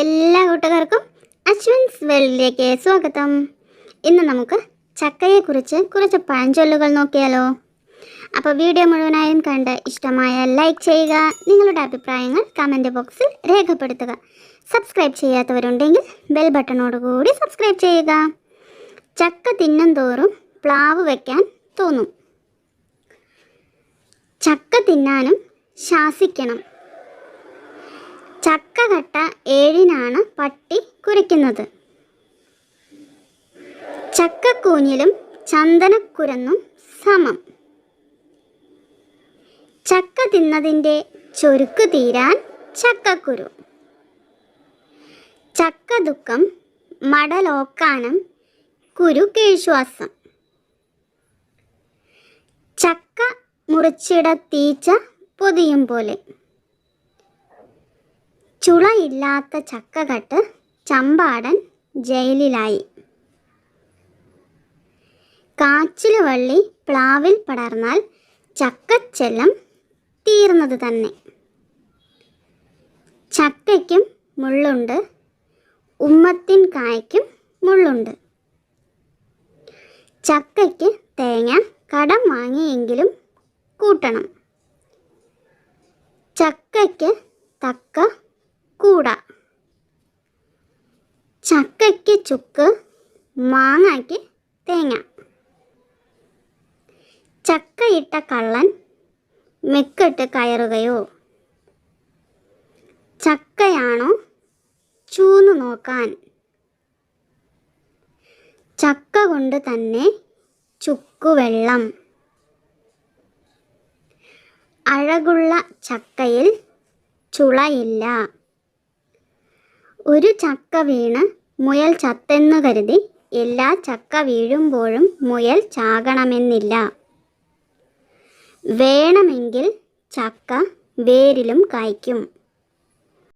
എല്ലാ കൂട്ടുകാർക്കും അശ്വിൻസ് വേൾഡിലേക്ക് സ്വാഗതം. ഇന്ന് നമുക്ക് ചക്കയെക്കുറിച്ച് കുറച്ച് പഴഞ്ചൊല്ലുകൾ നോക്കിയാലോ. അപ്പോൾ വീഡിയോ മുഴുവനായും കണ്ട് ഇഷ്ടമായ ലൈക്ക് ചെയ്യുക നിങ്ങളുടെ അഭിപ്രായങ്ങൾ കമന്റ് ബോക്സിൽ രേഖപ്പെടുത്തുക. സബ്സ്ക്രൈബ് ചെയ്യാത്തവരുണ്ടെങ്കിൽ ബെൽ ബട്ടണോടുകൂടി സബ്സ്ക്രൈബ് ചെയ്യുക. ചക്ക തിന്നും തോറും പ്ലാവ് വയ്ക്കാൻ തോന്നും. ചക്ക തിന്നാനും ശാസിക്കണം ചക്ക കട്ട ഏഴിനാണ് പട്ടി കുരയ്ക്കുന്നത്. ചക്കക്കൂഞ്ഞിലും ചന്ദനക്കുരന്നും സമം. ചക്ക തിന്നതിന്റെ ചൊരുക്ക് തീരാൻ ചക്കക്കുരു. ചക്ക ദുഃഖം മടലോക്കാനം കുരു കീഴ്ശ്വാസം ചക്ക മുറിച്ചിട തീച്ച പൊതിയും പോലെ. ചുളയില്ലാത്ത ചക്കകട്ട് ചമ്പാടൻ ജയിലിലായി. കാച്ചിൽ വള്ളി പ്ലാവിൽ പടർന്നാൽ ചക്കച്ചെല്ലം തീർന്നത് തന്നെ. ചക്കയ്ക്കും മുള്ളുണ്ട് ഉമ്മത്തിൻ കായ്ക്കും മുള്ളുണ്ട്. ചക്കയ്ക്ക് തേങ്ങ കടം വാങ്ങിയെങ്കിലും കൂട്ടണം. ചക്കയ്ക്ക് തക്ക കൂട. ചക്കയ്ക്ക് ചുക്ക് മാങ്ങയ്ക്ക് തേങ്ങ. ചക്കയിട്ട കള്ളൻ മെക്കിട്ട് കയറുകയോ? ചക്കയാണോ ചൂന്നു നോക്കാൻ? ചക്ക കൊണ്ട് തന്നെ ചുക്കുവെള്ളം അഴകുള്ള ചക്കയിൽ ചുളയില്ല. ഒരു ചക്ക വീണ് മുയൽ ചത്തെന്നു കരുതി എല്ലാ ചക്ക വീഴുമ്പോഴും മുയൽ ചാകണമെന്നില്ല. വേണമെങ്കിൽ ചക്ക വേരിലും കായ്ക്കും.